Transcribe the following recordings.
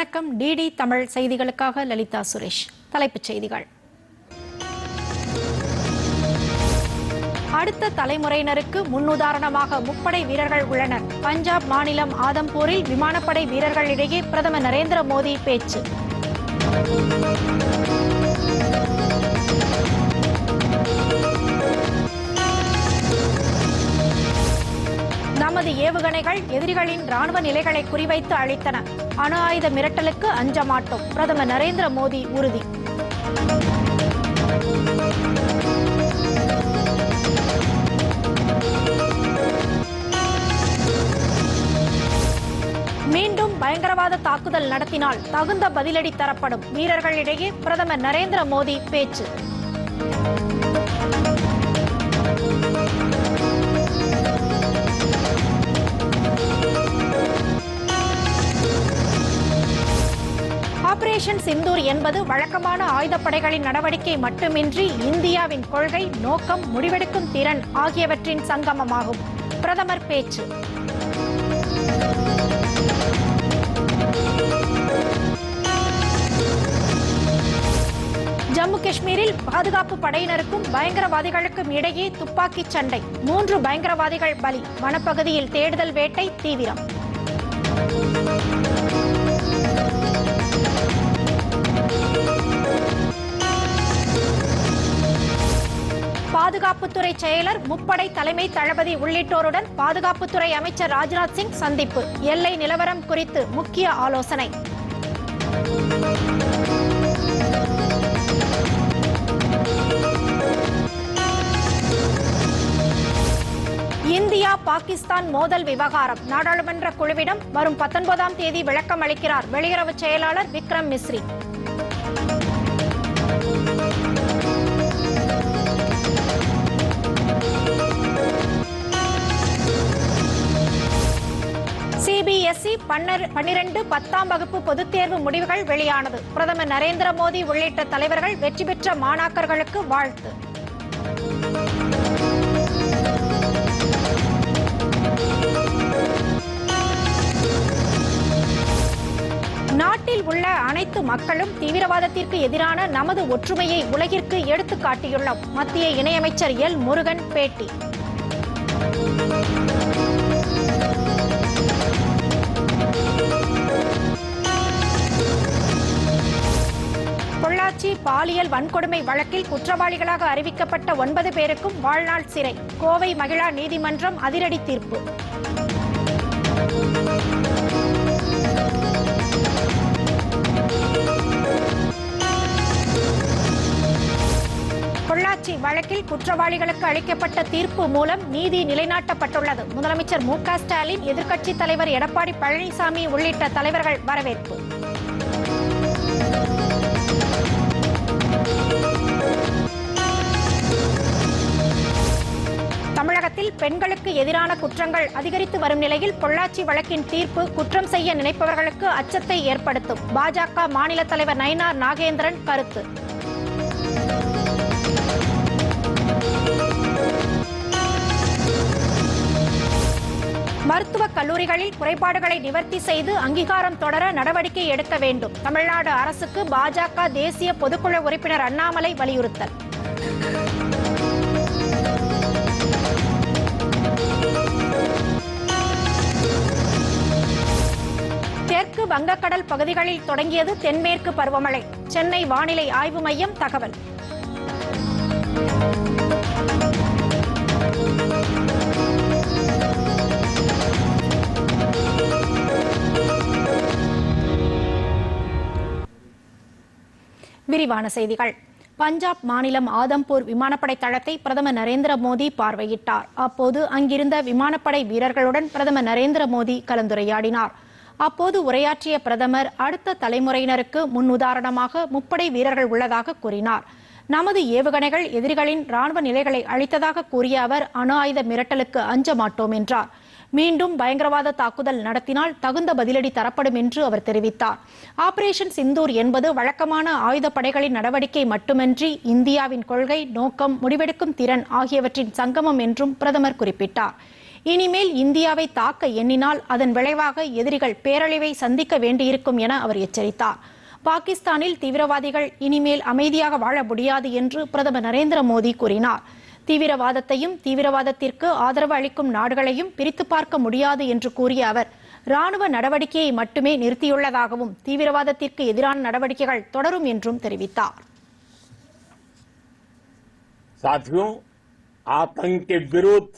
வணக்கம். டிடி தமிழ் செய்திகளுக்காக லலிதா சுரேஷ். தலைப்புச் செய்திகள். அடுத்த தலைமுறையினருக்கு முன்னுதாரணமாக முப்படை வீரர்கள் உள்ளனர். பஞ்சாப் மாநிலம் ஆதம்பூரில் விமானப்படை வீரர்களிடையே பிரதமர் நரேந்திர மோடி பேச்சு. நமது ஏவுகணைகள் எதிரிகளின் ராணுவ நிலைகளை குறிவைத்து அழித்தன அணு ஆயுத மிரட்டலுக்கு அஞ்ச மாட்டோம் பிரதமர் நரேந்திர மோடி உறுதி. மீண்டும் பயங்கரவாத தாக்குதல் நடத்தினால் தகுந்த பதிலடி தரப்படும். வீரர்களிடையே பிரதமர் நரேந்திர மோடி பேச்சு. ஆபரேஷன் சிந்தூர் என்பது வழக்கமான ஆயுதப்படைகளின் நடவடிக்கை மட்டுமின்றி இந்தியாவின் கொள்கை நோக்கம் முடிவெடுக்கும் திறன் ஆகியவற்றின் சங்கமமாகும். பிரதமர் பேச்சு. ஜம்மு காஷ்மீரில் பாதுகாப்பு படையினருக்கும் பயங்கரவாதிகளுக்கும் இடையே துப்பாக்கிச் சண்டை. மூன்று பயங்கரவாதிகள் பலி. வனப்பகுதியில் தேடுதல் வேட்டை தீவிரம். பாதுகாப்புத்துறை செயலர் முப்படை தலைமை தளபதி உள்ளிட்டோருடன் பாதுகாப்புத்துறை அமைச்சர் ராஜ்நாத் சிங் சந்திப்பு. எல்லை நிலவரம் குறித்து முக்கிய ஆலோசனை. இந்தியா பாகிஸ்தான் மோதல் விவகாரம். நாடாளுமன்ற குழுவிடம் வரும் பத்தொன்பதாம் தேதி விளக்கம் அளிக்கிறார் வெளியுறவு செயலாளர் விக்ரம் மிஸ்ரி. பிஎஸ்சி பன்னிரண்டு பத்தாம் வகுப்பு பொதுத் தேர்வு முடிவுகள் வெளியானது. பிரதமர் நரேந்திர மோடி உள்ளிட்ட தலைவர்கள் வெற்றி பெற்ற மாணாக்கர்களுக்கு வாழ்த்து. நாட்டில் உள்ள அனைத்து மக்களும் தீவிரவாதத்திற்கு எதிரான நமது ஒற்றுமையை உலகிற்கு எடுத்துக்காட்டியுள்ளோம். மத்திய இணையமைச்சர் எல் முருகன் பேட்டி. பொள்ளாச்சி பாலியல் வன்கொடுமை வழக்கில் குற்றவாளிகளாக அறிவிக்கப்பட்ட ஒன்பது பேருக்கும் வாழ்நாள் சிறை. கோவை மகிழா நீதிமன்றம் அதிரடி தீர்ப்பு. பொள்ளாச்சி வழக்கில் குற்றவாளிகளுக்கு அளிக்கப்பட்ட தீர்ப்பு மூலம் நீதி நிலைநாட்டப்பட்டுள்ளது. முதலமைச்சர் மு க ஸ்டாலின் எதிர்க்கட்சித் தலைவர் எடப்பாடி பழனிசாமி உள்ளிட்ட தலைவர்கள் வரவேற்பு. தமிழகத்தில் பெண்களுக்கு எதிரான குற்றங்கள் அதிகரித்து வரும் நிலையில் பொள்ளாச்சி வழக்கின் தீர்ப்பு குற்றம் செய்ய நினைப்பவர்களுக்கு அச்சத்தை ஏற்படுத்தும். பாஜக மாநில தலைவர் நயினார் நாகேந்திரன் கருத்து. மருத்துவக் கல்லூரிகளில் குறைபாடுகளை நிவர்த்தி செய்து அங்கீகாரம் தொடர நடவடிக்கை எடுக்க வேண்டும். தமிழ்நாடு அரசுக்கு பாஜக தேசிய பொதுக்குழு உறுப்பினர் அண்ணாமலை வலியுறுத்தல். தெற்கு வங்கக்கடல் பகுதிகளில் தொடங்கியது தென்மேற்கு பருவமழை. சென்னை வானிலை ஆய்வு மையம் தகவல். விரிவான செய்திகள். பஞ்சாப் மாநிலம் ஆதம்பூர் விமானப்படை தளத்தை பிரதமர் நரேந்திர மோடி பார்வையிட்டார். அப்போது அங்கிருந்த விமானப்படை வீரர்களுடன் பிரதமர் நரேந்திர மோடி கலந்துரையாடினார். அப்போது உரையாற்றிய பிரதமர் அடுத்த தலைமுறையினருக்கு முன்னுதாரணமாக முப்படை வீரர்கள் உள்ளதாக கூறினார். நமது ஏவுகணைகள் எதிரிகளின் ராணுவ நிலைகளை அழித்ததாக கூறிய அவர் அணு ஆயுத மிரட்டலுக்கு அஞ்ச மாட்டோம் என்றார். மீண்டும் பயங்கரவாத தாக்குதல் நடத்தினால் தகுந்த பதிலடி தரப்படும் என்று அவர் தெரிவித்தார். ஆபரேஷன் சிந்தூர் என்பது வழக்கமான ஆயுதப்படைகளின் நடவடிக்கை மட்டுமின்றி இந்தியாவின் கொள்கை நோக்கம் முடிவெடுக்கும் திறன் ஆகியவற்றின் சங்கமம் என்றும் பிரதமர் குறிப்பிட்டார். இனிமேல் இந்தியாவை தாக்க எண்ணினால் அதன் விளைவாக எதிரிகள் பேரழிவை சந்திக்க வேண்டியிருக்கும் என அவர் எச்சரித்தார் பாகிஸ்தானில் தீவிரவாதிகள் இனிமேல் அமைதியாக வாழ முடியாது என்று பிரதமர் நரேந்திர மோடி கூறினார் தீவிரவாதத்தையும் தீவிரவாதத்திற்கு ஆதரவு அளிக்கும் நாடுகளையும் பிரித்து பார்க்க முடியாது என்று கூறிய அவர் ராணுவ நடவடிக்கையை மட்டுமே நிறுத்தியுள்ளதாகவும் தீவிரவாதத்திற்கு எதிரான நடவடிக்கைகள் தொடரும் என்றும் தெரிவித்தார் साथियों आतंक के विरुद्ध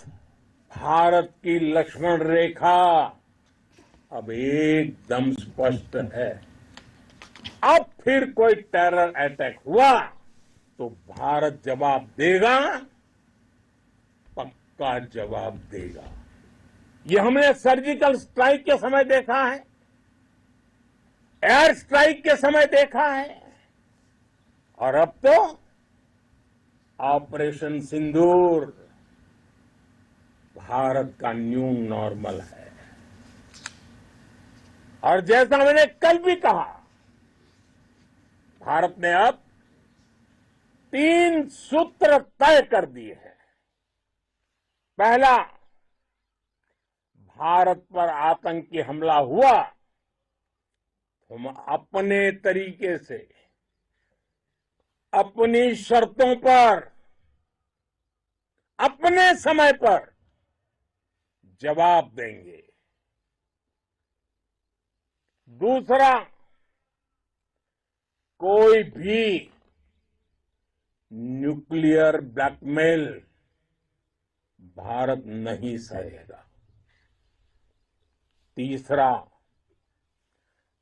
भारत की लक्ष्मण रेखा अब एकदम स्पष्ट है। अब फिर कोई टेरर अटैक हुआ तो भारत जवाब देगा, पक्का जवाब देगा। ये हमने सर्जिकल स्ट्राइक के समय देखा है एयर स्ट्राइक के समय देखा है, और अब तो ऑपरेशन सिंदूर। भारत का न्यू नॉर्मल है। और जैसा मैंने कल भी कहा, भारत ने अब तीन सूत्र तय कर दिए हैं। पहला, भारत पर आतंकी हमला हुआ। हम अपने तरीके से, अपनी शर्तों पर, अपने समय पर जवाब देंगे। दूसरा, कोई भी न्यूक्लियर ब्लैकमेल भारत नहीं सहेगा। तीसरा,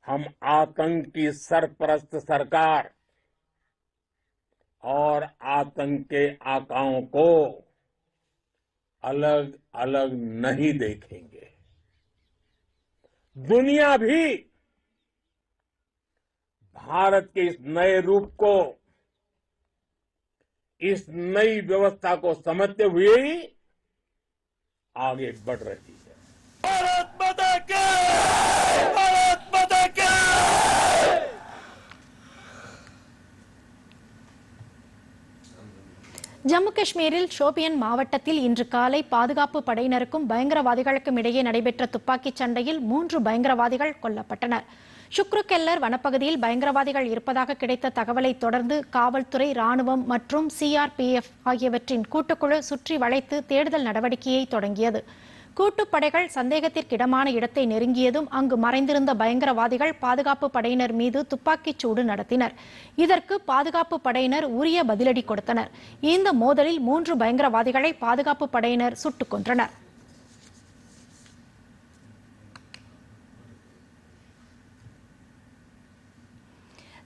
हम आतंक की सरपरस्त सरकार और आतंक के आकाओं को अलग अलग नहीं देखेंगे। दुनिया भी भारत के इस नए रूप को, इस नई व्यवस्था को समझते हुए ही आगे बढ़ रही है। भारत माता की ஜம்மு காஷ்மீரில் ஷோபியன் மாவட்டத்தில் இன்று காலை பாதுகாப்பு படையினருக்கும் பயங்கரவாதிகளுக்கும் இடையே நடைபெற்ற துப்பாக்கிச் சண்டையில் மூன்று பயங்கரவாதிகள் கொல்லப்பட்டனர். சுக்ருகெல்லர் வனப்பகுதியில் பயங்கரவாதிகள் இருப்பதாக கிடைத்த தகவலை தொடர்ந்து காவல்துறை ராணுவம் மற்றும் சிஆர்பிஎஃப் ஆகியவற்றின் கூட்டுக்குழு சுற்றி வளைத்து தேடுதல் நடவடிக்கையை தொடங்கியது. கூட்டுப்படைகள் சந்தேகத்திற்கிடமான இடத்தை நெருங்கியதும் அங்கு மறைந்திருந்த பயங்கரவாதிகள் பாதுகாப்பு படையினர் மீது துப்பாக்கிச் சூடு நடத்தினர். இதற்கு பாதுகாப்பு படையினர் உரிய பதிலடி கொடுத்தனர். இந்த மோதலில் மூன்று பயங்கரவாதிகளை பாதுகாப்பு படையினர் சுட்டுக் கொன்றனர்.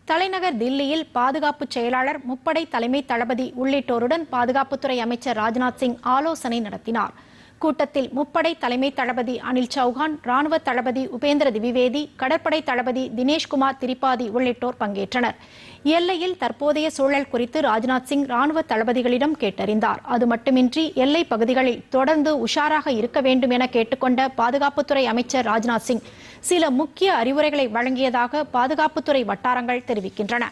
தலைநகர் தில்லியில் பாதுகாப்பு செயலாளர் முப்படை தலைமை தளபதி உள்ளிட்டோருடன் பாதுகாப்புத்துறை அமைச்சர் ராஜ்நாத் சிங் ஆலோசனை நடத்தினார். கூட்டத்தில் முப்படை தலைமை தளபதி அனில் சௌஹான் ராணுவ தளபதி உபேந்திர திவிவேதி கடற்படை தளபதி தினேஷ்குமார் திரிபாதி உள்ளிட்டோர் பங்கேற்றனர். எல்லையில் தற்போதைய சூழல் குறித்து ராஜ்நாத் சிங் ராணுவ தளபதிகளிடம் கேட்டறிந்தார். அது மட்டுமின்றி எல்லை பகுதிகளில் தொடர்ந்து உஷாராக இருக்க வேண்டும் என கேட்டுக்கொண்ட பாதுகாப்புத்துறை அமைச்சர் ராஜ்நாத் சிங் சில முக்கிய அறிவுரைகளை வழங்கியதாக பாதுகாப்புத்துறை வட்டாரங்கள் தெரிவிக்கின்றன.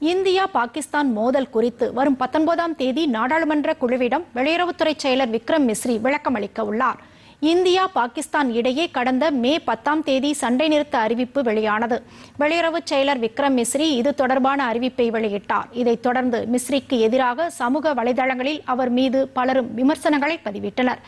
இந்தியா பாகிஸ்தான் மோதல் குறித்து வரும் பத்தொன்பதாம் தேதி நாடாளுமன்ற குழுவிடம் வெளியுறவுத்துறை செயலர் விக்ரம் மிஸ்ரி விளக்கம் அளிக்க உள்ளார். இந்தியா பாகிஸ்தான் இடையே கடந்த மே பத்தாம் தேதி சண்டை நிறுத்த அறிவிப்பு வெளியானது. வெளியுறவு செயலர் விக்ரம் மிஸ்ரி இது தொடர்பான அறிவிப்பை வெளியிட்டார். இதைத் தொடர்ந்து மிஸ்ரிக்கு எதிராக சமூக வலைதளங்களில் அவர் மீது பலரும் விமர்சனங்களை பதிவிட்டனர்.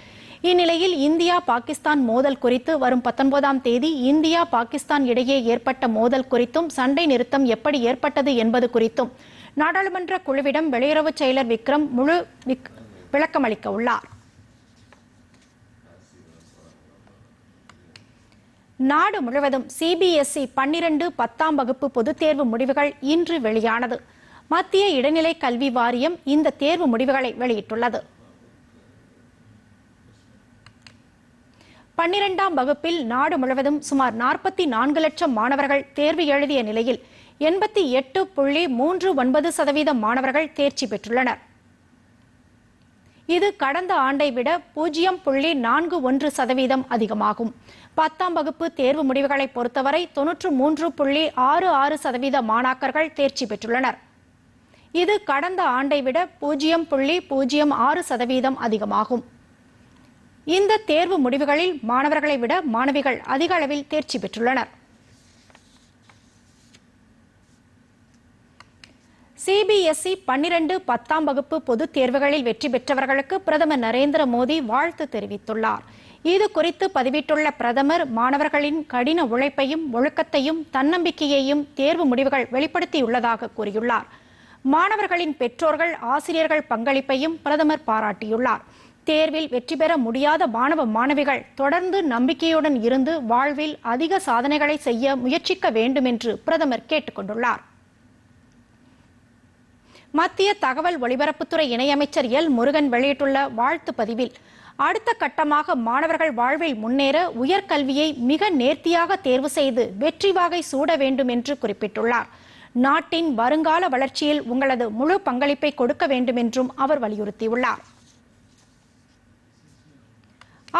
இந்நிலையில் இந்தியா பாகிஸ்தான் மோதல் குறித்து வரும் பத்தொன்பதாம் தேதி இந்தியா பாகிஸ்தான் இடையே ஏற்பட்ட மோதல் குறித்தும் சண்டை நிறுத்தம் எப்படி ஏற்பட்டது என்பது குறித்தும் நாடாளுமன்ற குழுவிடம் வெளியுறவுச் செயலர் விக்ரம் முழு விக்- விளக்கமளிக்க உள்ளார். நாடு முழுவதும் சிபிஎஸ்இ பன்னிரண்டு பத்தாம் வகுப்பு பொதுத் தேர்வு முடிவுகள் இன்று வெளியானது. மத்திய இடைநிலை கல்வி வாரியம் இந்த தேர்வு முடிவுகளை வெளியிட்டுள்ளது. பன்னிரெண்டாம் வகுப்பில் நாடு முழுவதும் சுமார் நாற்பத்தி நான்கு லட்சம் மாணவர்கள் தேர்வு எழுதிய நிலையில் எண்பத்தி எட்டு புள்ளி மூன்று ஒன்பது சதவீதம் மாணவர்கள் தேர்ச்சி பெற்றுள்ளனர். இது கடந்த ஆண்டை விட பூஜ்ஜியம் புள்ளி நான்கு ஒன்று சதவீதம் அதிகமாகும். பத்தாம் வகுப்பு தேர்வு முடிவுகளை பொறுத்தவரை தொன்னூற்று மூன்று புள்ளி ஆறு ஆறு சதவீத மாணாக்கர்கள் தேர்ச்சி பெற்றுள்ளனர். இது கடந்த ஆண்டை விட பூஜ்ஜியம் புள்ளி பூஜ்ஜியம் ஆறு சதவீதம் அதிகமாகும். இந்த தேர்வு முடிவுகளில் மாணவர்களை விட மாணவிகள் அதிக அளவில் தேர்ச்சி பெற்றுள்ளனர். சிபிஎஸ்இ பன்னிரண்டு பத்தாம் வகுப்பு பொதுத் தேர்வுகளில் வெற்றி பெற்றவர்களுக்கு பிரதமர் நரேந்திர மோடி வாழ்த்து தெரிவித்துள்ளார். இது குறித்து பதிவிட்டுள்ள பிரதமர் மாணவர்களின் கடின உழைப்பையும் ஒழுக்கத்தையும் தன்னம்பிக்கையையும் தேர்வு முடிவுகள் வெளிப்படுத்தியுள்ளதாக கூறியுள்ளார். மாணவர்களின் பெற்றோர்கள் ஆசிரியர்கள் பங்களிப்பையும் பிரதமர் பாராட்டியுள்ளார். தேர்வில் வெற்றி பெற முடியாத மாணவ மாணவிகள் தொடர்ந்து நம்பிக்கையுடன் இருந்து வாழ்வில் அதிக சாதனைகளை செய்ய முயற்சிக்க வேண்டும் என்று பிரதமர் கேட்டுக்கொண்டுள்ளார். மத்திய தகவல் ஒலிபரப்புத்துறை இணையமைச்சர் எல். முருகன் வெளியிட்டுள்ள வாழ்த்து பதிவில் அடுத்த கட்டமாக மாணவர்கள் வாழ்வில் முன்னேற உயர்கல்வியை மிக நேர்த்தியாக தேர்வு செய்து வெற்றி வாகை சூட வேண்டும் என்று குறிப்பிட்டுள்ளார். நாட்டின் வருங்கால வளர்ச்சியில் உங்களது முழு பங்களிப்பை கொடுக்க வேண்டும் என்றும் அவர் வலியுறுத்தியுள்ளார்.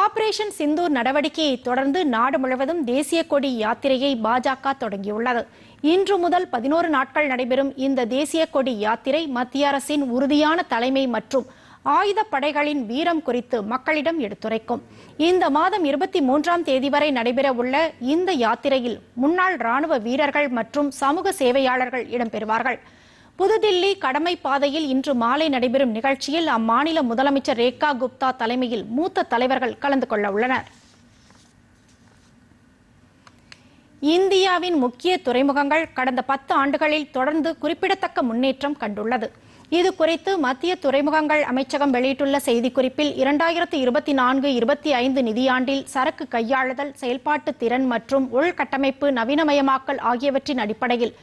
ஆபரேஷன் சிந்தூர் நடவடிக்கையை தொடர்ந்து நாடு முழுவதும் தேசிய கொடி யாத்திரையை பாஜக தொடங்கியுள்ளது. இன்று முதல் பதினோரு நாட்கள் நடைபெறும் இந்த தேசிய கொடி யாத்திரை மத்திய அரசின் உறுதியான தலைமை மற்றும் ஆயுத படைகளின் வீரம் குறித்து மக்களிடம் எடுத்துரைக்கும். இந்த மாதம் இருபத்தி மூன்றாம் தேதி வரை நடைபெற உள்ள இந்த யாத்திரையில் முன்னாள் ராணுவ வீரர்கள் மற்றும் சமூக சேவையாளர்கள் இடம்பெறுவார்கள். புதுதில்லி கடமை பாதையில் இன்று மாலை நடைபெறும் நிகழ்ச்சியில் அம்மாநில முதலமைச்சர் ரேகா குப்தா தலைமையில் மூத்த தலைவர்கள் கலந்து கொள்ள உள்ளனர். இந்தியாவின் முக்கிய துறைமுகங்கள் கடந்த பத்து ஆண்டுகளில் தொடர்ந்து குறிப்பிடத்தக்க முன்னேற்றம் கண்டுள்ளது. இது குறித்து மத்திய துறைமுகங்கள் அமைச்சகம் வெளியிட்டுள்ள செய்திக்குறிப்பில் இரண்டாயிரத்தி இருபத்தி நான்கு இருபத்தி ஐந்து நிதியாண்டில் சரக்கு கையாளுதல் செயல்பாட்டு திறன் மற்றும் உள்கட்டமைப்பு நவீனமயமாக்கல் ஆகியவற்றின் அடிப்படையில்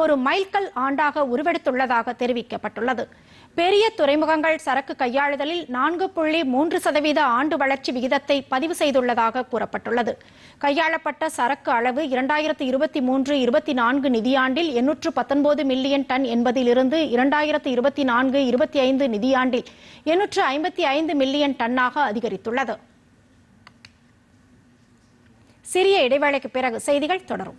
ஒரு மைல்கல் ஆண்டாக உருவெடுத்துள்ளதாக தெரிவிக்கப்பட்டுள்ளது. பெரிய துறைமுகங்கள் சரக்கு கையாளுதலில் நான்கு புள்ளி மூன்று சதவீத ஆண்டு வளர்ச்சி விகிதத்தை பதிவு செய்துள்ளதாக கூறப்பட்டுள்ளது. கையாளப்பட்ட சரக்கு அளவு இரண்டாயிரத்து இருபத்தி மூன்று இருபத்தி நான்கு நிதியாண்டில் எண்ணூற்று பத்தொன்பது மில்லியன் டன் என்பதிலிருந்து இரண்டாயிரத்து இருபத்தி நான்கு இருபத்தி ஐந்து நிதியாண்டில் எண்ணூற்று ஐம்பத்தி ஐந்து மில்லியன் டன்னாக அதிகரித்துள்ளது. சிறிய இடைவேளைக்கு பிறகு செய்திகள் தொடரும்.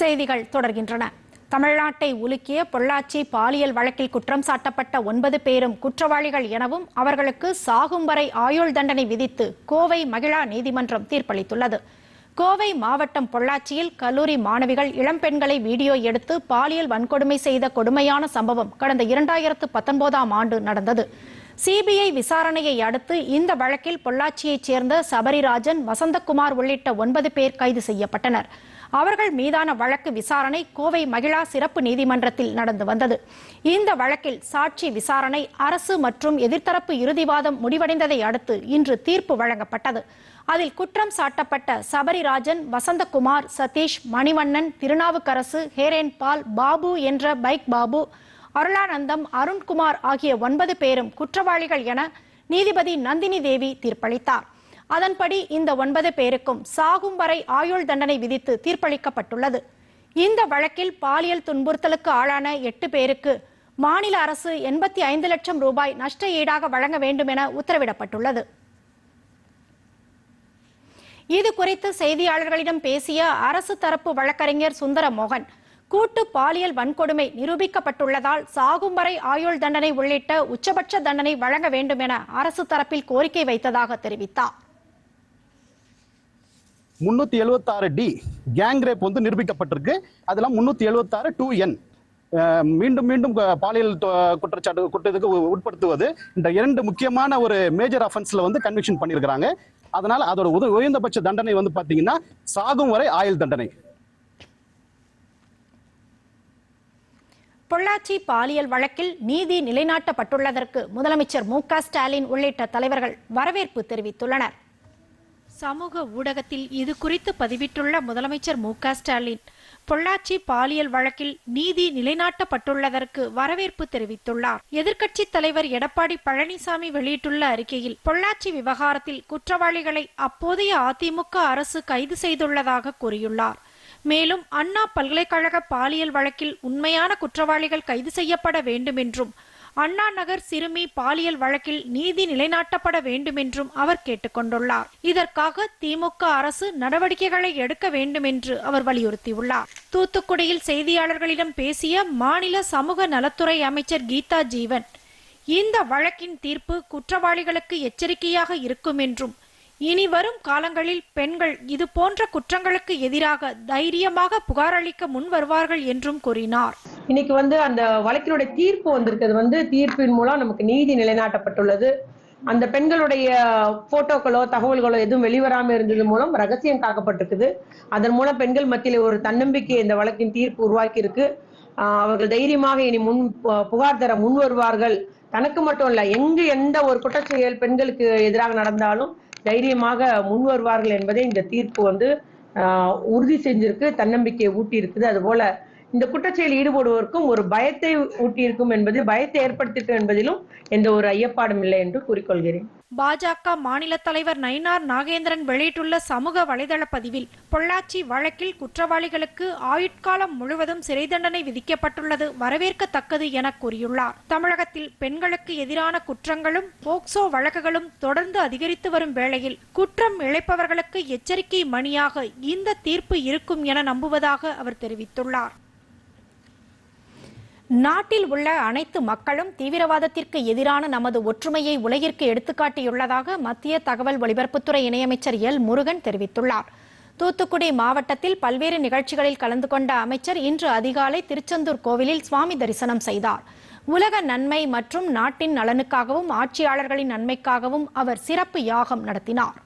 செய்திகள் தொடர்கின்றன. தமிழ்நாட்டை உலுக்கிய பொள்ளாச்சி பாலியல் வழக்கில் குற்றம் சாட்டப்பட்ட ஒன்பது பேரும் குற்றவாளிகள் எனவும் அவர்களுக்கு சாகும் வரை ஆயுள் தண்டனை விதித்து கோவை மகிழா நீதிமன்றம் தீர்ப்பளித்துள்ளது. கோவை மாவட்டம் பொள்ளாச்சியில் கல்லூரி மாணவிகள் இளம்பெண்களை வீடியோ எடுத்து பாலியல் வன்கொடுமை செய்த கொடுமையான சம்பவம் கடந்த இரண்டாயிரத்து பத்தொன்பதாம் ஆண்டு நடந்தது. சிபிஐ விசாரணையை அடுத்து இந்த வழக்கில் பொள்ளாச்சியைச் சேர்ந்த சபரிராஜன் வசந்தகுமார் உள்ளிட்ட ஒன்பது பேர் கைது செய்யப்பட்டனர். அவர்கள் மீதான வழக்கு விசாரணை கோவை மகிழா சிறப்பு நீதிமன்றத்தில் நடந்து வந்தது. இந்த வழக்கில் சாட்சி விசாரணை அரசு மற்றும் எதிர்த்தரப்பு இறுதிவாதம் முடிவடைந்ததை அடுத்து இன்று தீர்ப்பு வழங்கப்பட்டது. அதில் குற்றம் சாட்டப்பட்ட சபரிராஜன் வசந்தகுமார் சதீஷ் மணிவண்ணன் திருநாவுக்கரசு ஹேரேன் பால் பாபு என்ற பைக் பாபு அருளானந்தம் அருண்குமார் ஆகிய ஒன்பது பேரும் குற்றவாளிகள் என நீதிபதி நந்தினி தேவி தீர்ப்பளித்தார். அதன்படி இந்த ஒன்பது பேருக்கும் சாகும் வரை ஆயுள் தண்டனை விதித்து தீர்ப்பளிக்கப்பட்டுள்ளது. இந்த வழக்கில் பாலியல் துன்புறுத்தலுக்கு ஆளான எட்டு பேருக்கு மாநில அரசு எண்பத்தி ஐந்து லட்சம் ரூபாய் நஷ்ட ஈடாக வழங்க வேண்டும் என உத்தரவிடப்பட்டுள்ளது. இது குறித்து செய்தியாளர்களிடம் பேசிய அரசு தரப்பு வழக்கறிஞர் சுந்தர மோகன் கூட்டு பாலியல் வன்கொடுமை நிரூபிக்கப்பட்டுள்ளதால் சாகும் வரை ஆயுள் தண்டனை உள்ளிட்ட உச்சபட்ச தண்டனை வழங்க வேண்டும் என அரசு தரப்பில் கோரிக்கை வைத்ததாக தெரிவித்தார். முன்னூத்தி எழுபத்தாறு டி கேங் ரேப் வந்து நிரூபிக்கப்பட்டிருக்கு. அதெல்லாம் முந்நூற்றி எழுபத்தாறு டூ என். மீண்டும் மீண்டும் பாலியல் குற்றச்சாட்டு குற்றத்துக்கு உ- உட்படுத்துவது இந்த இரண்டு முக்கியமான ஒரு மேஜர் அஃபென்ஸில் வந்து கன்விக்ஷன் பண்ணியிருக்கிறாங்க அதனால் அதோட உத- உயர்ந்தபட்ச தண்டனை வந்து பார்த்தீங்கன்னா சாகும் வரை ஆயுள் தண்டனை. பொள்ளாச்சி பாலியல் வழக்கில் நீதி நிலைநாட்டப்பட்டுள்ளதற்கு முதலமைச்சர் மு க ஸ்டாலின் உள்ளிட்ட தலைவர்கள் வரவேற்பு தெரிவித்துள்ளனர். சமூக ஊடகத்தில் இது குறித்து பதிவிட்டுள்ள முதலமைச்சர் மு ஸ்டாலின். பொள்ளாச்சி பாலியல் வழக்கில் நீதி நிலைநாட்டப்பட்டுள்ளதற்கு வரவேற்பு தெரிவித்துள்ளார். எதிர்க்கட்சித் தலைவர் எடப்பாடி பழனிசாமி வெளியிட்டுள்ள அறிக்கையில் பொள்ளாச்சி விவகாரத்தில் குற்றவாளிகளை அப்போதைய அதிமுக அரசு கைது செய்துள்ளதாக கூறியுள்ளார். மேலும் அண்ணா பல்கலைக்கழக பாலியல் வழக்கில் உண்மையான குற்றவாளிகள் கைது செய்யப்பட வேண்டும் என்றும் அண்ணா நகர் சிறுமி பாலியல் வழக்கில் நீதி நிலைநாட்டப்பட வேண்டுமென்றும் அவர் கேட்டுக்கொண்டுள்ளார். இதற்காக திமுக அரசு நடவடிக்கைகளை எடுக்க வேண்டும் என்று அவர் வலியுறுத்தியுள்ளார். தூத்துக்குடியில் செய்தியாளர்களிடம் பேசிய மாநில சமூக நலத்துறை அமைச்சர் கீதா ஜீவன் இந்த வழக்கின் தீர்ப்பு குற்றவாளிகளுக்கு எச்சரிக்கையாக இருக்கும் என்றும் இனி வரும் காலங்களில் பெண்கள் இது போன்ற குற்றங்களுக்கு எதிராக தைரியமாக புகார் அளிக்க முன் வருவார்கள் என்றும் கூறினார். இன்னைக்கு வந்து அந்த வழக்கினுடைய தீர்ப்பு வந்திருக்கிறது. வந்து தீர்ப்பின் மூலம் நமக்கு நீதி நிலைநாட்டப்பட்டுள்ளது. அந்த பெண்களுடைய போட்டோக்களோ தகவல்களோ எதுவும் வெளிவராம இருந்தது மூலம் ரகசியம் காக்கப்பட்டிருக்குது. அதன் மூலம் பெண்கள் மத்தியில் ஒரு தன்னம்பிக்கை இந்த வழக்கின் தீர்ப்பு உருவாக்கி இருக்கு அவர்கள் தைரியமாக இனி முன் பு- புகார் தர முன் வருவார்கள். தனக்கு மட்டும் இல்ல எங்கு எந்த ஒரு குற்றச்செயல் பெண்களுக்கு எதிராக நடந்தாலும் தைரியமாக முன் வருவார்கள் என்பதை இந்த தீர்ப்பு வந்து உறுதி செஞ்சிருக்கு தன்னம்பிக்கையை ஊட்டி இருக்குது அதுபோல இந்த குற்றச்செயலில் ஈடுபடுவோருக்கும் ஒரு பயத்தை ஊட்டியிருக்கும் என்பது பயத்தை ஏற்படுத்தியிருக்கும் என்பதிலும் எந்த ஒரு ஐயப்பாடும் இல்லை என்று கூறிக்கொள்கிறேன். பாஜக மாநில தலைவர் நயினார் நாகேந்திரன் வெளியிட்டுள்ள சமூக வலைதள பதிவில் பொள்ளாச்சி வழக்கில் குற்றவாளிகளுக்கு ஆயுட்காலம் முழுவதும் சிறை தண்டனை விதிக்கப்பட்டுள்ளது வரவேற்கத்தக்கது என கூறியுள்ளார். தமிழகத்தில் பெண்களுக்கு எதிரான குற்றங்களும் போக்சோ வழக்குகளும் தொடர்ந்து அதிகரித்து வரும் வேளையில் குற்றம் இழைப்பவர்களுக்கு எச்சரிக்கை மணியாக இந்த தீர்ப்பு இருக்கும் என நம்புவதாக அவர் தெரிவித்துள்ளார். நாட்டில் உள்ள அனைத்து மக்களும் தீவிரவாதத்திற்கு எதிரான நமது ஒற்றுமையை உலகிற்கு எடுத்துக்காட்டியுள்ளதாக மத்திய தகவல் ஒலிபரப்புத்துறை இணையமைச்சர் எல். முருகன் தெரிவித்துள்ளார். தூத்துக்குடி மாவட்டத்தில் பல்வேறு நிகழ்ச்சிகளில் கலந்து கொண்ட அமைச்சர் இன்று அதிகாலை திருச்செந்தூர் கோவிலில் சுவாமி தரிசனம் செய்தார். உலக நன்மை மற்றும் நாட்டின் நலனுக்காகவும் ஆட்சியாளர்களின் நன்மைக்காகவும் அவர் சிறப்பு யாகம் நடத்தினார்.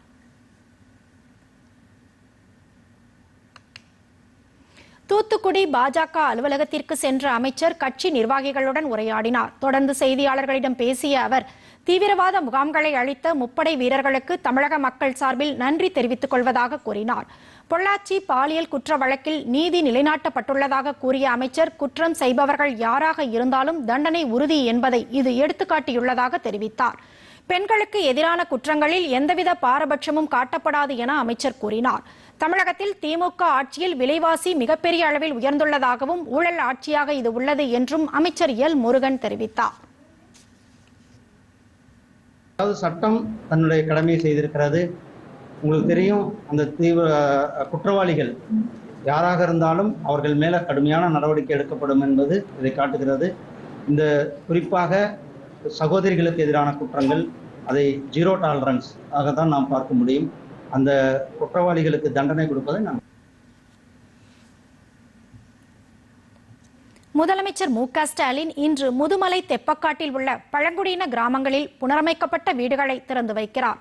தூத்துக்குடி பாஜக அலுவலகத்திற்கு சென்ற அமைச்சர் கட்சி நிர்வாகிகளுடன் உரையாடினார். தொடர்ந்து செய்தியாளர்களிடம் பேசிய அவர் தீவிரவாத முகாம்களை அளித்த முப்படை வீரர்களுக்கு தமிழக மக்கள் சார்பில் நன்றி தெரிவித்துக் கொள்வதாக கூறினார். பொள்ளாச்சி பாலியல் குற்ற வழக்கில் நீதி நிலைநாட்டப்பட்டுள்ளதாக கூறிய அமைச்சர் குற்றம் செய்பவர்கள் யாராக இருந்தாலும் தண்டனை உறுதி என்பதை இது எடுத்துக்காட்டியுள்ளதாக தெரிவித்தார். பெண்களுக்கு எதிரான குற்றங்களில் எந்தவித பாரபட்சமும் காட்டப்படாது என அமைச்சர் கூறினார். தமிழகத்தில் திமுக ஆட்சியில் விலைவாசி மிகப்பெரிய அளவில் உயர்ந்துள்ளதாகவும் ஊழல் ஆட்சியாக இது உள்ளது என்றும் அமைச்சர் எல் முருகன் தெரிவித்தார். அதாவது சட்டம் தன்னுடைய கடமையை செய்திருக்கிறது. உங்களுக்கு தெரியும் அந்த தீவிர குற்றவாளிகள் யாராக இருந்தாலும் அவர்கள் மேலே கடுமையான நடவடிக்கை எடுக்கப்படும் என்பது இதை காட்டுகிறது. இந்த குறிப்பாக சகோதரிகளுக்கு எதிரான குற்றங்கள் அதை ஜீரோ டாலரன்ஸ் ஆக தான் நாம் பார்க்க முடியும். அந்த குற்றவாளிகளுக்கு தண்டனை கொடுப்பதை நாம் முதலமைச்சர் மு க ஸ்டாலின் இன்று முதுமலை தெப்பக்காட்டில் உள்ள பழங்குடியின கிராமங்களில் புனரமைக்கப்பட்ட வீடுகளை திறந்து வைக்கிறார்.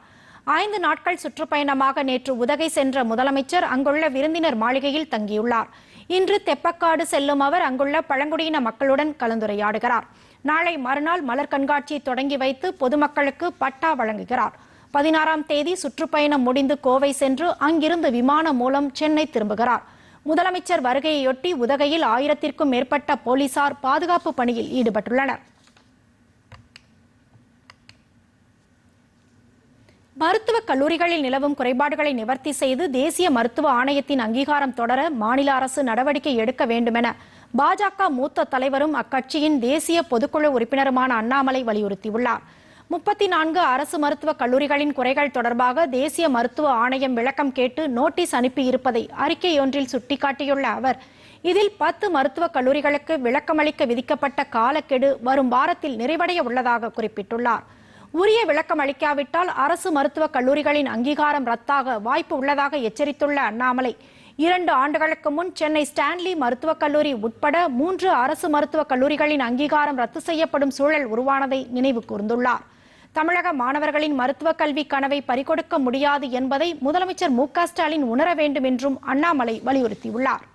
ஐந்து நாட்கள் சுற்றுப்பயணமாக நேற்று உதகை சென்ற முதலமைச்சர் அங்குள்ள விருந்தினர் மாளிகையில் தங்கியுள்ளார். இன்று தெப்பக்காடு செல்லும் அவர் அங்குள்ள பழங்குடியின மக்களுடன் கலந்துரையாடுகிறார். நாளை மறுநாள் மலர் கண்காட்சியை தொடங்கி வைத்து பொதுமக்களுக்கு பட்டா வழங்குகிறார். பதினாறாம் தேதி சுற்றுப்பயணம் முடிந்து கோவை சென்று அங்கிருந்து விமானம் மூலம் சென்னை திரும்புகிறார். முதலமைச்சர் வருகையொட்டி உதகையில் ஆயிரத்திற்கும் மேற்பட்ட போலீசார் பாதுகாப்பு பணியில் ஈடுபட்டுள்ளனர். மருத்துவக் கல்லூரிகளில் நிலவும் குறைபாடுகளை நிவர்த்தி செய்து தேசிய மருத்துவ ஆணையத்தின் அங்கீகாரம் தொடர மாநில அரசு நடவடிக்கை எடுக்க வேண்டுமென பாஜக மூத்த தலைவரும் அக்கட்சியின் தேசிய பொதுக்குழு உறுப்பினருமான அண்ணாமலை வலியுறுத்தியுள்ளார். முப்பத்தி நான்கு அரசு மருத்துவக் கல்லூரிகளின் குறைகள் தொடர்பாக தேசிய மருத்துவ ஆணையம் விளக்கம் கேட்டு நோட்டீஸ் அனுப்பியிருப்பதை அறிக்கையொன்றில் சுட்டிக்காட்டியுள்ள அவர் இதில் பத்து மருத்துவக் கல்லூரிகளுக்கு விளக்கமளிக்க விதிக்கப்பட்ட காலக்கெடு வரும் வாரத்தில் நிறைவடைய உள்ளதாக குறிப்பிட்டுள்ளார். உரிய விளக்கம் அளிக்காவிட்டால் அரசு மருத்துவக் கல்லூரிகளின் அங்கீகாரம் ரத்தாக வாய்ப்பு உள்ளதாக எச்சரித்துள்ள அண்ணாமலை இரண்டு ஆண்டுகளுக்கு முன் சென்னை ஸ்டான்லி மருத்துவக் கல்லூரி உட்பட மூன்று அரசு மருத்துவக் கல்லூரிகளின் அங்கீகாரம் ரத்து செய்யப்படும் சூழல் உருவானதை நினைவு கூர்ந்துள்ளார். தமிழக மாணவர்களின் மருத்துவக் கல்வி கனவை பறிகொடுக்க முடியாது என்பதை முதலமைச்சர் மு ஸ்டாலின் உணர வேண்டும் என்றும் அண்ணாமலை வலியுறுத்தியுள்ளார்.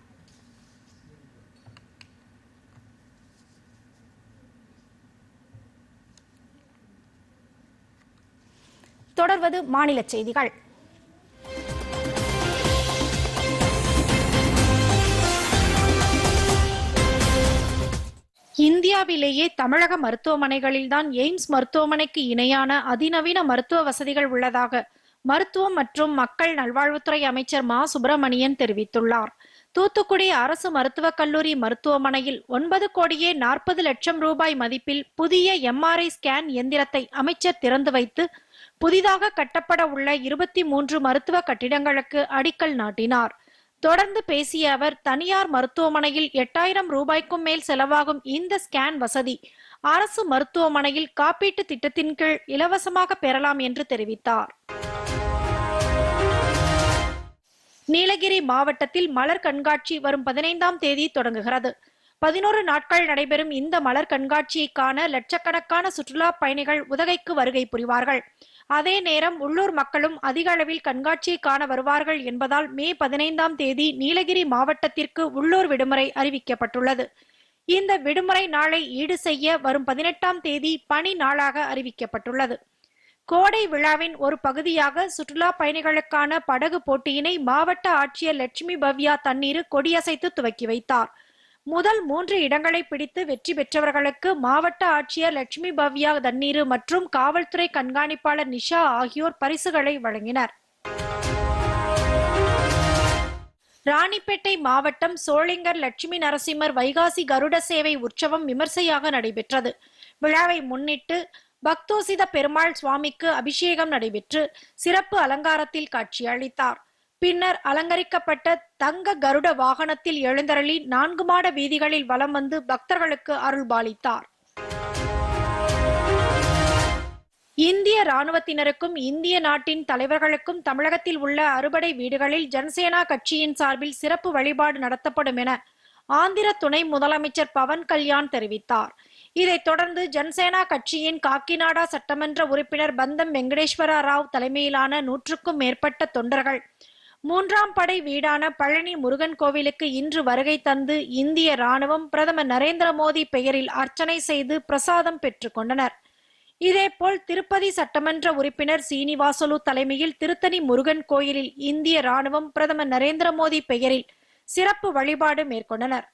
தொடர்வது மாநில செய்திகள். இந்தியாவிலேயே தமிழக மருத்துவமனைகளில்தான் எய்ம்ஸ் மருத்துவமனைக்கு இணையான அதிநவீன மருத்துவ வசதிகள் உள்ளதாக மருத்துவம் மற்றும் மக்கள் நல்வாழ்வுத்துறை அமைச்சர் மா. சுப்பிரமணியன் தெரிவித்துள்ளார். தூத்துக்குடி அரசு மருத்துவக் கல்லூரி மருத்துவமனையில் ஒன்பது கோடியே நாற்பது லட்சம் ரூபாய் மதிப்பில் புதிய எம்ஆர்ஐ ஸ்கேன் எந்திரத்தை அமைச்சர் திறந்து வைத்து புதிதாக கட்டப்பட உள்ள இருபத்தி மூன்று மருத்துவ கட்டிடங்களுக்கு அடிக்கல் நாட்டினார். தொடர்ந்து பேசிய அவர் தனியார் மருத்துவமனையில் எட்டாயிரம் ரூபாய்க்கும் மேல் செலவாகும் இந்த ஸ்கேன் வசதி அரசு மருத்துவமனையில் காப்பீட்டு திட்டத்தின் கீழ் இலவசமாக பெறலாம் என்று தெரிவித்தார். நீலகிரி மாவட்டத்தில் மலர் கண்காட்சி வரும் பதினைந்தாம் தேதி தொடங்குகிறது. பதினோரு நாட்கள் நடைபெறும் இந்த மலர் கண்காட்சியை காண லட்சக்கணக்கான சுற்றுலா பயணிகள் உதகைக்கு வருகை புரிவார்கள். அதே நேரம் உள்ளூர் மக்களும் அதிக அளவில் கண்காட்சியை காண வருவார்கள் என்பதால் மே பதினைந்தாம் தேதி நீலகிரி மாவட்டத்திற்கு உள்ளூர் விடுமுறை அறிவிக்கப்பட்டுள்ளது. இந்த விடுமுறை நாளை ஈடு செய்ய வரும் பதினெட்டாம் தேதி பணி நாளாக அறிவிக்கப்பட்டுள்ளது. கோடை விழாவின் ஒரு பகுதியாக சுற்றுலா பயணிகளுக்கான படகு போட்டியினை மாவட்ட ஆட்சியர் லட்சுமி பவ்யா தண்ணீர் கொடியசைத்து துவக்கி வைத்தார். முதல் மூன்று இடங்களை பிடித்து வெற்றி பெற்றவர்களுக்கு மாவட்ட ஆட்சியர் லட்சுமி பவ்யா தண்ணீர் மற்றும் காவல்துறை கண்காணிப்பாளர் நிஷா ஆகியோர் பரிசுகளை வழங்கினர். ராணிப்பேட்டை மாவட்டம் சோளிங்கர் லட்சுமி நரசிம்மர் வைகாசி கருட சேவை உற்சவம் விமர்சையாக நடைபெற்றது. விழாவை முன்னிட்டு பக்தோசித பெருமாள் சுவாமிக்கு அபிஷேகம் நடைபெற்று சிறப்பு அலங்காரத்தில் காட்சியளித்தார். பின்னர் அலங்கரிக்கப்பட்ட தங்க கருட வாகனத்தில் எழுந்தருளி நான்கு மாட வீதிகளில் வலம் வந்து பக்தர்களுக்கு அருள்பாலித்தார் இந்திய ராணுவத்தினருக்கும் இந்திய நாட்டின் தலைவர்களுக்கும் தமிழகத்தில் உள்ள அறுபடை வீடுகளில் ஜனசேனா கட்சியின் சார்பில் சிறப்பு வழிபாடு நடத்தப்படும் என ஆந்திர துணை முதலமைச்சர் பவன் கல்யாண் தெரிவித்தார். இதைத் தொடர்ந்து ஜனசேனா கட்சியின் காக்கிநாடா சட்டமன்ற உறுப்பினர் பந்தம் வெங்கடேஸ்வர ராவ் தலைமையிலான நூற்றுக்கும் மேற்பட்ட தொண்டர்கள் மூன்றாம் படை வீடான பழனி முருகன் கோவிலுக்கு இன்று வருகை தந்து இந்திய ராணுவம் பிரதமர் நரேந்திர மோடி பெயரில் அர்ச்சனை செய்து பிரசாதம் பெற்றுக்கொண்டனர் இதேபோல் திருப்பதி சட்டமன்ற உறுப்பினர் சீனிவாசலு தலைமையில் திருத்தணி முருகன் கோயிலில் இந்திய ராணுவம் பிரதமர் நரேந்திர மோடி பெயரில் சிறப்பு வழிபாடு மேற்கொண்டனர்.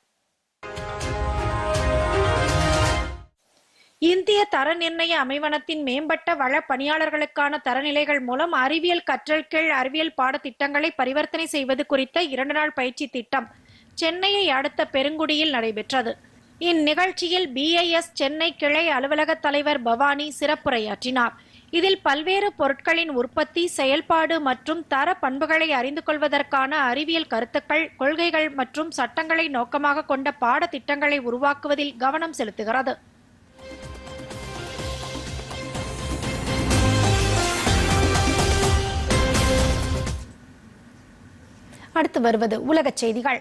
இந்திய தர நிர்ணய அமைவனத்தின் மேம்பட்ட வள பணியாளர்களுக்கான தரநிலைகள் மூலம் அறிவியல் கற்றல் கீழ் அறிவியல் பாடத்திட்டங்களை பரிவர்த்தனை செய்வது குறித்த இரண்டு நாள் பயிற்சி திட்டம் சென்னையை அடுத்த பெருங்குடியில் நடைபெற்றது. இந்நிகழ்ச்சியில் பிஐஎஸ் சென்னை கிளை அலுவலக தலைவர் பவானி சிறப்புரையாற்றினார். இதில் பல்வேறு பொருட்களின் உற்பத்தி செயல்பாடு மற்றும் தர பண்புகளை அறிந்து கொள்வதற்கான அறிவியல் கருத்துக்கள் கொள்கைகள் மற்றும் சட்டங்களை நோக்கமாக கொண்ட பாடத்திட்டங்களை உருவாக்குவதில் கவனம் செலுத்துகிறது. அடுத்து வருவது உலகச் செய்திகள்.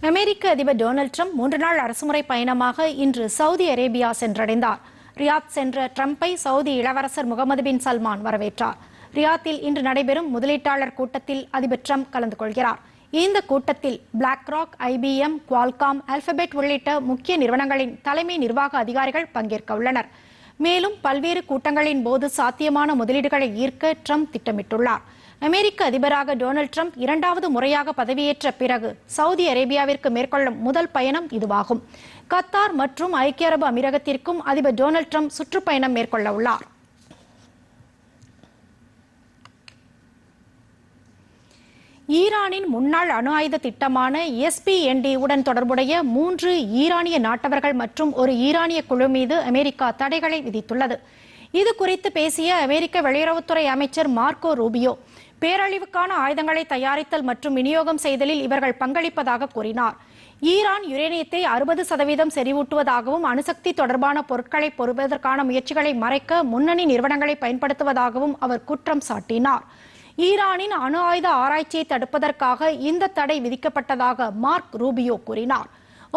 அமெரிக்க அதிபர் டொனால்ட் ட்ரம்ப் மூன்று நாள் அரசுமுறை பயணமாக இன்று சவுதி அரேபியா சென்றடைந்தார். ரியாத் சென்ற டிரம்பை சவுதி இளவரசர் முகமது பின் சல்மான் வரவேற்றார். ரியாத்தில் இன்று நடைபெறும் முதலீட்டாளர் கூட்டத்தில் அதிபர் ட்ரம்ப் கலந்து கொள்கிறார். இந்த கூட்டத்தில் BlackRock IBM Qualcomm Alphabet உள்ளிட்ட முக்கிய நிறுவனங்களின் தலைமை நிர்வாக அதிகாரிகள் பங்கேற்க உள்ளனர். மேலும் பல்வேறு கூட்டங்களின் போது சாத்தியமான முதலீடுகளை ஈர்க்க ட்ரம்ப் திட்டமிட்டுள்ளார். அமெரிக்க அதிபராக டொனால்ட் ட்ரம்ப் இரண்டாவது முறையாக பதவியேற்ற பிறகு சவுதி அரேபியாவிற்கு மேற்கொள்ளும் முதல் பயணம் இதுவாகும். கத்தார் மற்றும் ஐக்கிய அரபு அமீரகத்திற்கும் அதிபர் டொனால்டு ட்ரம்ப் சுற்றுப்பயணம் மேற்கொள்ள உள்ளார். ஈரானின் முன்னாள் அணு ஆயுத திட்டமான எஸ்பிஎன்டி உடன் தொடர்புடைய மூன்று ஈரானிய நாட்டவர்கள் மற்றும் ஒரு ஈரானிய குழு மீது அமெரிக்கா தடைகளை விதித்துள்ளது. இது குறித்து பேசிய அமெரிக்க வெளியுறவுத்துறை அமைச்சர் மார்க்கோ ரூபியோ பேரழிவுக்கான ஆயுதங்களை தயாரித்தல் மற்றும் விநியோகம் செய்தலில் இவர்கள் பங்களிப்பதாக கூறினார். ஈரான் யுரேனியத்தை அறுபது சதவீதம் செறிவூட்டுவதாகவும் அணுசக்தி தொடர்பான பொருட்களை பொறுப்பதற்கான முயற்சிகளை மறைக்க முன்னணி நிறுவனங்களை பயன்படுத்துவதாகவும் அவர் குற்றம் சாட்டினார். ஈரானின் அணு ஆயுத ஆராய்ச்சியை தடுப்பதற்காக இந்த தடை விதிக்கப்பட்டதாக மார்க் ரூபியோ கூறினார்.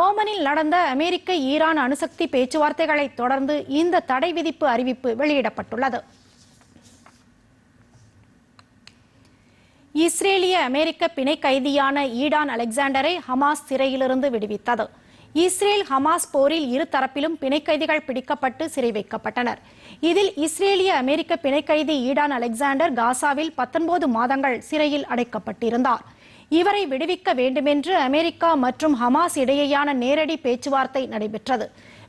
ஓமனில் நடந்த அமெரிக்க ஈரான் அணுசக்தி பேச்சுவார்த்தைகளை தொடர்ந்து இந்த தடை விதிப்பு அறிவிப்பு வெளியிடப்பட்டுள்ளது. இஸ்ரேலிய அமெரிக்க பிணை கைதியான ஈடான் அலெக்சாண்டரை ஹமாஸ் சிறையிலிருந்து விடுவித்தது. இஸ்ரேல் ஹமாஸ் போரில் இரு தரப்பிலும் பிணை கைதிகள் பிடிக்கப்பட்டு சிறை வைக்கப்பட்டனர். இதில் இஸ்ரேலிய அமெரிக்க பிணைக்கைதி ஈடான் அலெக்சாண்டர் காசாவில் பத்தொன்பது மாதங்கள் சிறையில் அடைக்கப்பட்டிருந்தார். இவரை விடுவிக்க வேண்டுமென்று அமெரிக்கா மற்றும் ஹமாஸ் இடையேயான நேரடி பேச்சுவார்த்தை நடைபெற்றது.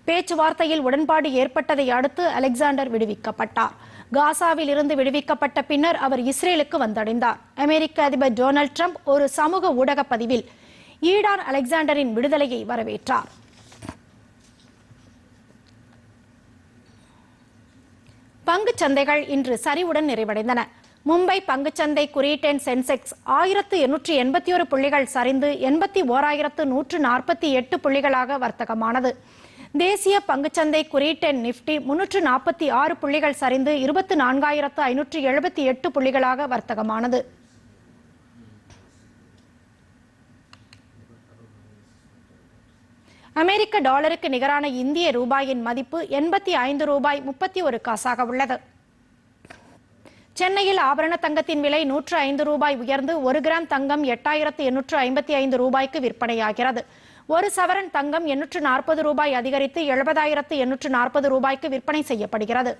பேச்சுவார்த்தையில் உடன்பாடு ஏற்பட்டதை அடுத்து அலெக்சாண்டர் விடுவிக்கப்பட்டார். காசாவில் இருந்து விடுவிக்கப்பட்ட பின்னர் அவர் இஸ்ரேலுக்கு வந்தடைந்தார். அமெரிக்க அதிபர் டொனால்ட் ட்ரம்ப் ஒரு சமூக ஊடக பதிவில் ஈடான் அலெக்சாண்டரின் விடுதலையை வரவேற்றார். பங்குச் சந்தைகள் இன்று சரிவுடன் நிறைவடைந்தன. மும்பை பங்குச்சந்தை குறியீட்டெண் சென்செக்ஸ் ஆயிரத்து எண்ணூற்றி எண்பத்தி ஒரு புள்ளிகள் சரிந்து எண்பத்தி ஓராயிரத்து நூற்று நாற்பத்தி எட்டு புள்ளிகளாக வர்த்தகமானது. தேசிய பங்குச்சந்தை குறியீட்டெண் நிப்டி முன்னூற்று நாற்பத்தி ஆறு புள்ளிகள் சரிந்து இருபத்து நான்காயிரத்து ஐநூற்று எழுபத்தி எட்டு புள்ளிகளாக வர்த்தகமானது. அமெரிக்க டாலருக்கு நிகரான இந்திய ரூபாயின் மதிப்பு எண்பத்தி ஐந்து ரூபாய் முப்பத்தி ஒரு காசாக உள்ளது. சென்னையில் ஆபரண தங்கத்தின் விலை நூற்று ஐந்து ரூபாய் உயர்ந்து ஒரு கிராம் தங்கம் எட்டாயிரத்து எண்ணூற்று ஐம்பத்தி ஐந்து ரூபாய்க்கு விற்பனையாகிறது. ஒரு சவரன் தங்கம் எண்ணூற்று நாற்பது ரூபாய் அதிகரித்து எழுபதாயிரத்து எண்ணூற்று நாற்பது ரூபாய்க்கு விற்பனை செய்யப்படுகிறது.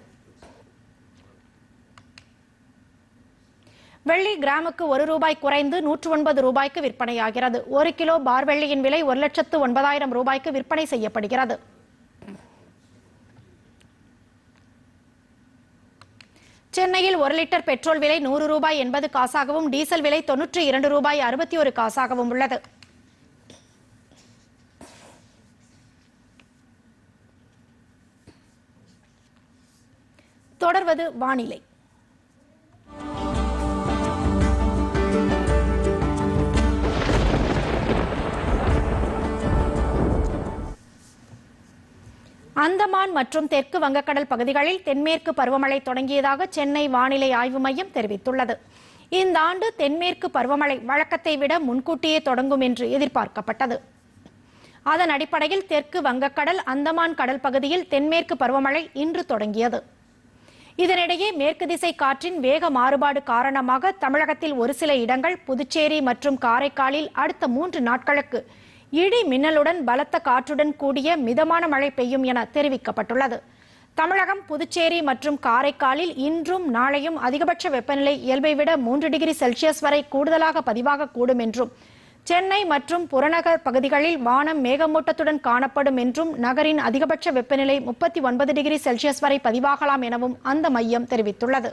வெள்ளி கிராமுக்கு ஒரு ரூபாய் குறைந்து நூற்று ஒன்பது ரூபாய்க்கு விற்பனையாகிறது. ஒரு கிலோ பார் வெள்ளியின் விலை ஒரு லட்சத்து ஒன்பதாயிரம் ரூபாய்க்கு விற்பனை செய்யப்படுகிறது. சென்னையில் ஒரு லிட்டர் பெட்ரோல் விலை நூறு ரூபாய் எண்பது காசாகவும் டீசல் விலை தொன்னூற்றி இரண்டு ரூபாய் அறுபத்தி ஒரு காசாகவும் உள்ளது. தொடர்வது வானிலை. அந்தமான் மற்றும் தெற்கு வங்கக்கடல் பகுதிகளில் தென்மேற்கு பருவமழை தொடங்கியதாக சென்னை வானிலை ஆய்வு மையம் தெரிவித்துள்ளது. இந்த ஆண்டு தென்மேற்கு பருவமழை வழக்கத்தை விட முன்கூட்டியே தொடங்கும் என்று எதிர்பார்க்கப்பட்டது. அதன் அடிப்படையில் தெற்கு வங்கக்கடல் அந்தமான் கடல் பகுதியில் தென்மேற்கு பருவமழை இன்று தொடங்கியது. இதனிடையே மேற்கு திசை காற்றின் வேக மாறுபாடு காரணமாக தமிழகத்தில் ஒரு சில இடங்கள் புதுச்சேரி மற்றும் காரைக்காலில் அடுத்த மூன்று நாட்களுக்கு இடி மின்னலுடன் பலத்த காற்றுடன் கூடிய மிதமான மழை பெய்யும் என தெரிவிக்கப்பட்டுள்ளது. தமிழகம் புதுச்சேரி மற்றும் காரைக்காலில் இன்றும் நாளையும் அதிகபட்ச வெப்பநிலை இயல்பை விட மூன்று டிகிரி செல்சியஸ் வரை கூடுதலாக பதிவாகக்கூடும் என்றும் சென்னை மற்றும் புறநகர் பகுதிகளில் வானம் மேகமூட்டத்துடன் காணப்படும் என்றும் நகரின் அதிகபட்ச வெப்பநிலை முப்பத்தி ஒன்பது டிகிரி செல்சியஸ் வரை பதிவாகலாம் எனவும் அந்த மையம் தெரிவித்துள்ளது.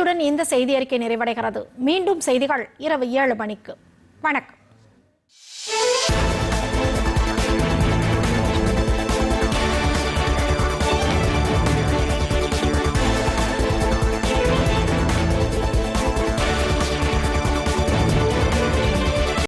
இத்துடன் இந்த செய்தி அறிக்கை நிறைவடைகிறது. மீண்டும் செய்திகள் இரவு ஏழு மணிக்கு. வணக்கம்.